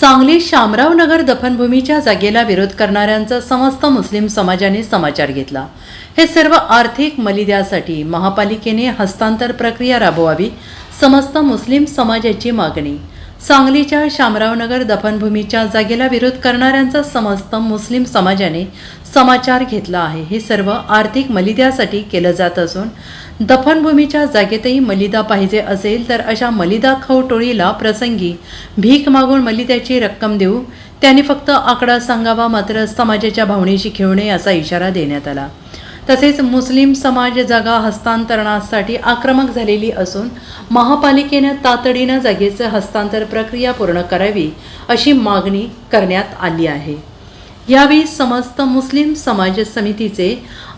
सांगली शामरावनगर दफनभूमीच्या जागेला विरोध करणाऱ्यांचा समस्त मुस्लिम समाजाने समाचार घेतला. हे सर्व आर्थिक मलिद्यासाठी महापालिकेने हस्तांतर प्रक्रिया राबवावी समस्त मुस्लिम समाजाची मागणी. सांगलीच्या शामरावनगर दफनभूमीच्या जागेला विरोध करणाऱ्यांचा समस्त मुस्लिम समाजाने समाचार घेतला आहे. हे सर्व आर्थिक मलिद्यासाठी केलं जात असून दफनभूमीच्या जागेतही मलिदा पाहिजे असेल तर अशा मलिदा खाऊ टोळीला प्रसंगी भीक मागून मलिद्याची रक्कम देऊ. त्यांनी फक्त आकडा सांगावा मात्र समाजाच्या भावनेशी खेळू नये असा इशारा देण्यात आला. तसेच मुस्लिम समाज जागा हस्तांतरणासाठी आक्रमक झालेली असून महापालिकेनं तातडीनं जागेचं हस्तांतर प्रक्रिया पूर्ण करावी अशी मागणी करण्यात आली आहे. यावेळी समस्त मुस्लिम समाज समितीचे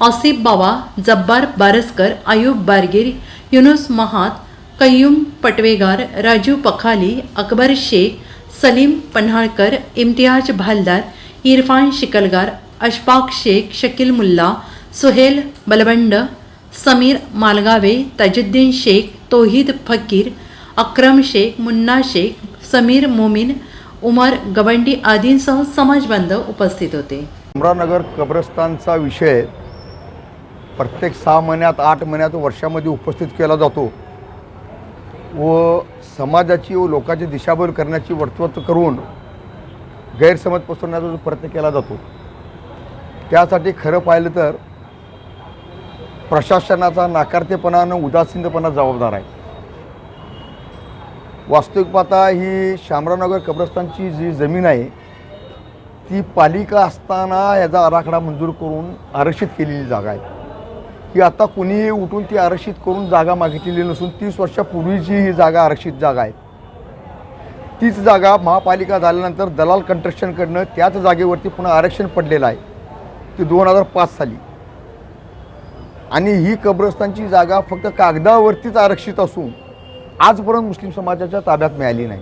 आसिफ बावा जब्बार बारसकर आयुब बारगीर युनुस महात कय्यूम पटवेगार राजू पखाली अकबर शेख सलीम पन्हाळकर इम्तियाज भालदार इरफान शिकलगार अशफाक शेख शकील मुल्ला सुहेल बलबंड समीर मालगावे ताजुद्दीन शेख तोहिद फकीर अक्रम शेख मुन्ना शेख समीर मोमीन उमर गवंडी आदींसह समाजबांधव उपस्थित होते. उमरानगर कब्रस्तानचा विषय प्रत्येक सहा महिन्यात आठ महिन्यात वर्षामध्ये उपस्थित केला जातो. व समाजाची व लोकांची दिशाभूल करण्याची वर्तवत करून गैरसमज पसरवण्याचा जो प्रयत्न केला जातो. त्यासाठी खरं पाहिलं तर प्रशासनाचा नाकारतेपणा आणि उदासीनपणा जबाबदार आहे. वास्तविक पाहता ही शामरावनगर कब्रस्तानची जी जमीन आहे ती पालिका असताना याचा आराखडा मंजूर करून आरक्षित केलेली जागा आहे. की आता कुणीही उठून ती आरक्षित करून जागा मागितलेली नसून तीस वर्षापूर्वीची ही जागा आरक्षित जागा आहे. तीच जागा महापालिका झाल्यानंतर दलाल कंस्ट्रक्शनकडनं त्याच जागेवरती पुन्हा आरक्षण पडलेलं आहे. ती दोन हजार पाच साली. आणि ही कब्रस्तानची जागा फक्त कागदावरतीच आरक्षित असून आजपर्यंत मुस्लिम समाजाच्या ताब्यात मिळाली नाही.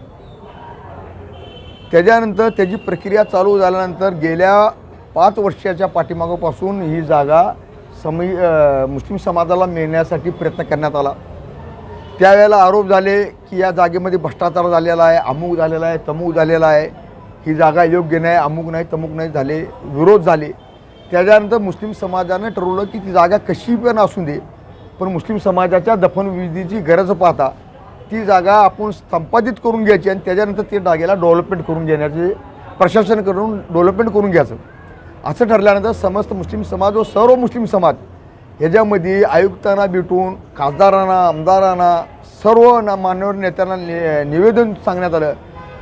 त्याच्यानंतर त्याची प्रक्रिया चालू झाल्यानंतर गेल्या पाच वर्षाच्या पाठीमागोपासून ही जागा समी मुस्लिम समाजाला मिळण्यासाठी प्रयत्न करण्यात आला. त्यावेळेला आरोप झाले की या जागेमध्ये भ्रष्टाचार झालेला आहे अमुक झालेला आहे तमुक झालेला आहे. ही जागा योग्य नाही अमुक नाही तमुक नाही झाले विरोध झाले. त्याच्यानंतर मुस्लिम समाजानं ठरवलं की ती जागा कशी पण असू दे पण मुस्लिम समाजाच्या दफनविधीची गरज पाहता ती जागा आपण संपादित करून घ्यायची आणि त्याच्यानंतर ते जागेला डेव्हलपमेंट करून घेण्याचे प्रशासन करून डेव्हलपमेंट करून घ्यायचं. असं ठरल्यानंतर समस्त मुस्लिम समाज व सर्व मुस्लिम समाज ह्याच्यामध्ये आयुक्तांना भेटून खासदारांना आमदारांना सर्व ना मान्यवर नेत्यांना नि निवेदन सांगण्यात आलं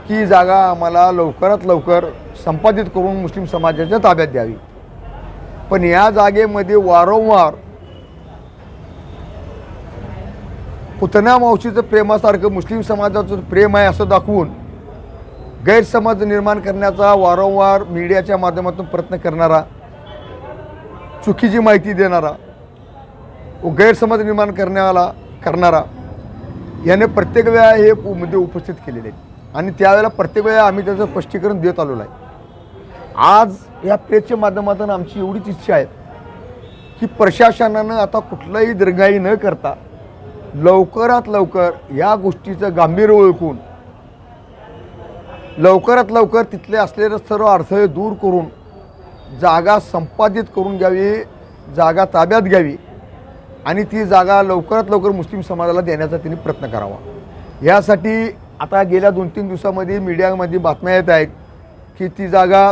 की जागा आम्हाला लवकरात लवकर संपादित करून मुस्लिम समाजाच्या ताब्यात द्यावी. पण या जागेमध्ये वारंवार पुतण्या मावशीचं प्रेमासारखं मुस्लिम समाजाचं प्रेम आहे असं दाखवून गैरसमज निर्माण करण्याचा वारंवार मीडियाच्या माध्यमातून प्रयत्न करणारा चुकीची माहिती देणारा व गैरसमज निर्माण करण्याला करणारा याने प्रत्येक वेळा हे मुद्दे उपस्थित केलेले आहेत. आणि त्यावेळेला प्रत्येक वेळा आम्ही त्याचं स्पष्टीकरण देत आलेलो आहे. आज या प्रेसच्या माध्यमातून आमची एवढीच इच्छा आहे की प्रशासनानं आता कुठलाही दीर्घाई न करता लवकरात लवकर या गोष्टीचं गांभीर्य ओळखून लवकरात लवकर तिथले असलेले सर्व अडथळे दूर करून जागा संपादित करून घ्यावी जागा ताब्यात घ्यावी आणि ती जागा लवकरात लवकर मुस्लिम समाजाला देण्याचा त्यांनी प्रयत्न करावा. यासाठी आता गेल्या दोन तीन दिवसामध्ये मीडियामध्ये बातम्या येत आहेत की ती जागा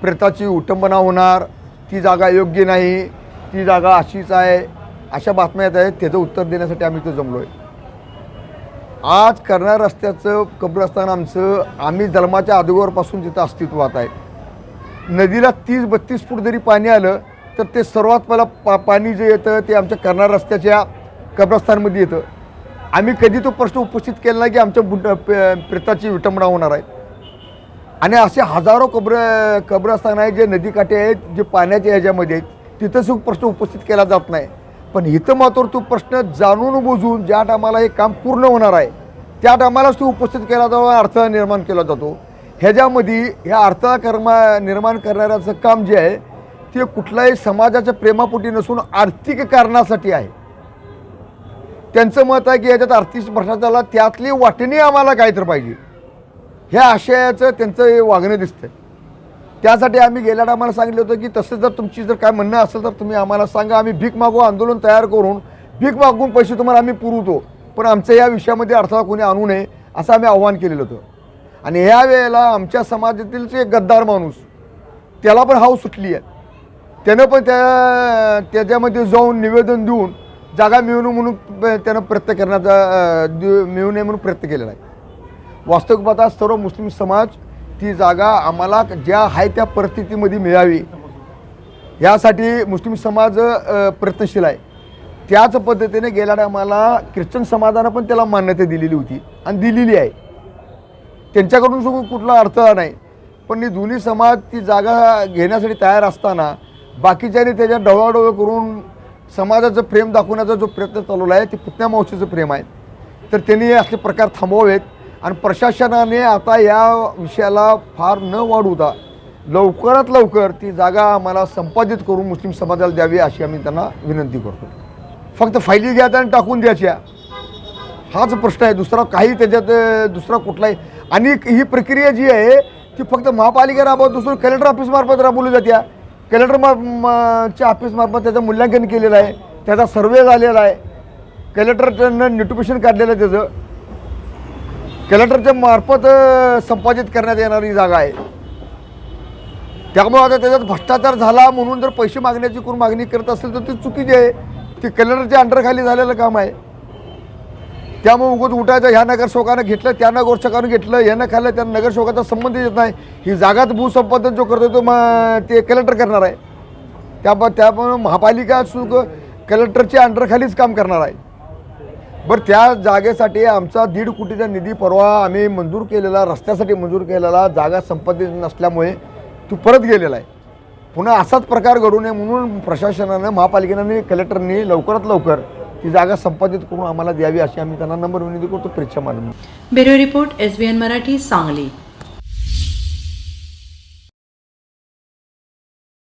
प्रेताची उटंबना होणार ती जागा योग्य नाही ती जागा अशीच आहे अशा बातम्या येत आहेत त्याचं उत्तर देण्यासाठी आम्ही इथं जमलो आहे आज करणार रस्त्याचं कब्रस्तान आमचं आम्ही जन्माच्या अगोदरपासून तिथं अस्तित्वात आहे. नदीला तीस बत्तीस फूट जरी पाणी आलं तर ते सर्वात पहिला पा पाणी जे येतं ते आमच्या करणार रस्त्याच्या कब्रस्तानमध्ये येतं. आम्ही कधी तो प्रश्न उपस्थित केला नाही की आमच्या बुड प्रेताची विटंबना होणार आहे. आणि असे हजारो कब्र कब्रस्थान आहेत जे नदीकाठी आहेत जे पाण्याच्या ह्याच्यामध्ये आहेत तिथं सुद्धा प्रश्न उपस्थित केला जात नाही. पण इथं मात्र तो प्रश्न जाणून बुजून ज्या टायमाला हे काम पूर्ण होणार आहे त्या टायमालाच तो उपस्थित केला जातो अडथळा निर्माण केला जातो. ह्याच्यामध्ये ह्या अडथळा कर्मा निर्माण करणाऱ्याचं काम जे आहे ते कुठल्याही समाजाच्या प्रेमापोटी नसून आर्थिक कारणासाठी आहे. त्यांचं मत आहे की याच्यात आर्थिक भ्रष्टाचाराला त्यातली वाटणी आम्हाला काय तर पाहिजे. ह्या आशयाचं त्यांचं हे वागणं दिसतं त्यासाठी आम्ही गेल्या टायमाला सांगितलं होतं की तसं जर तुमची जर काय म्हणणं असेल तर तुम्ही आम्हाला सांगा. आम्ही भीक मागू आंदोलन तयार करून भीक मागून पैसे तुम्हाला आम्ही पुरवतो. पण आमच्या या विषयामध्ये अडथळा कोणी आणू नये असं आम्ही आव्हान केलेलं होतं. आणि ह्या वेळेला आमच्या समाजातील एक गद्दार माणूस त्याला पण हाव सुटली आहे. त्यानं पण त्या त्याच्यामध्ये जाऊन निवेदन देऊन जागा मिळवणं म्हणून त्यानं प्रयत्न करण्याचा मिळू नये म्हणून प्रयत्न केलेला आहे. वास्तविक पाहता सर्व मुस्लिम समाज ती जागा आम्हाला ज्या आहे त्या परिस्थितीमध्ये मिळावी. यासाठी मुस्लिम समाज प्रयत्नशील आहे. त्याच पद्धतीने गेल्या आम्हाला ख्रिश्चन समाजानं पण त्याला मान्यता दिलेली होती आणि दिलेली आहे. त्यांच्याकडून सुद्धा कुठला अडथळा नाही. पण ही दोन्ही समाज ती जागा घेण्यासाठी तयार असताना बाकीच्यांनी त्याच्या डवळाडवळ करून समाजाचं प्रेम दाखवण्याचा जो प्रयत्न चालवला आहे ते पुतण्या मावशीचं प्रेम आहे. तर त्यांनी असले प्रकार थांबवावेत. आणि प्रशासनाने आता या विषयाला फार न वाढवता लवकरात लवकर ती जागा आम्हाला संपादित करून मुस्लिम समाजाला द्यावी अशी आम्ही त्यांना विनंती करतो. फक्त फायली घ्या आणि टाकून द्यायच्या हाच प्रश्न आहे. दुसरा काही त्याच्यात दुसरा कुठलाही. आणि ही प्रक्रिया जी आहे ती फक्त महापालिका राबवत दुसरं कलेक्टर ऑफिसमार्फत राबवली जाते. कलेक्टर मा- च्या ऑफिसमार्फत त्याचं मूल्यांकन केलेलं आहे. त्याचा सर्वे झालेला आहे. कलेक्टरनं नोटिफिकेशन काढलेलं आहे त्याचं. कलेक्टरच्या मार्फत संपादित करण्यात येणारी जागा आहे. त्यामुळे आता त्याच्यात भ्रष्टाचार झाला म्हणून जर पैसे मागण्याची कोण मागणी करत असेल तर ती चुकीची आहे ती कलेक्टरच्या अंडरखाली झालेलं काम आहे. त्यामुळे उगत उठायचं ह्या नगरसेवकानं घेतलं त्या नगरसेवकानं घेतलं ह्यानं खाल्लं त्या नगरसेवकाचा संबंध येत नाही. ही जागात भूसंपादन जो करतो तो मग ते कलेक्टर करणार आहे. त्या त्यामुळे महापालिका सुख कलेक्टरच्या अंडरखालीच काम करणार आहे. बरं त्या जागेसाठी आमचा दीड कोटीचा निधी परवा आम्ही मंजूर केलेला रस्त्यासाठी मंजूर केलेला जागा संपत्ती नसल्यामुळे तो परत गेलेला आहे. पुन्हा असाच प्रकार घडू नये म्हणून प्रशासनानं महापालिकेनं कलेक्टरनी लवकरात लवकर ती जागा संपादित करून आम्हाला द्यावी अशी आम्ही त्यांना नंबर विनंती करतो. परीक्षा मानून bureau report S B N Marathi Sangli.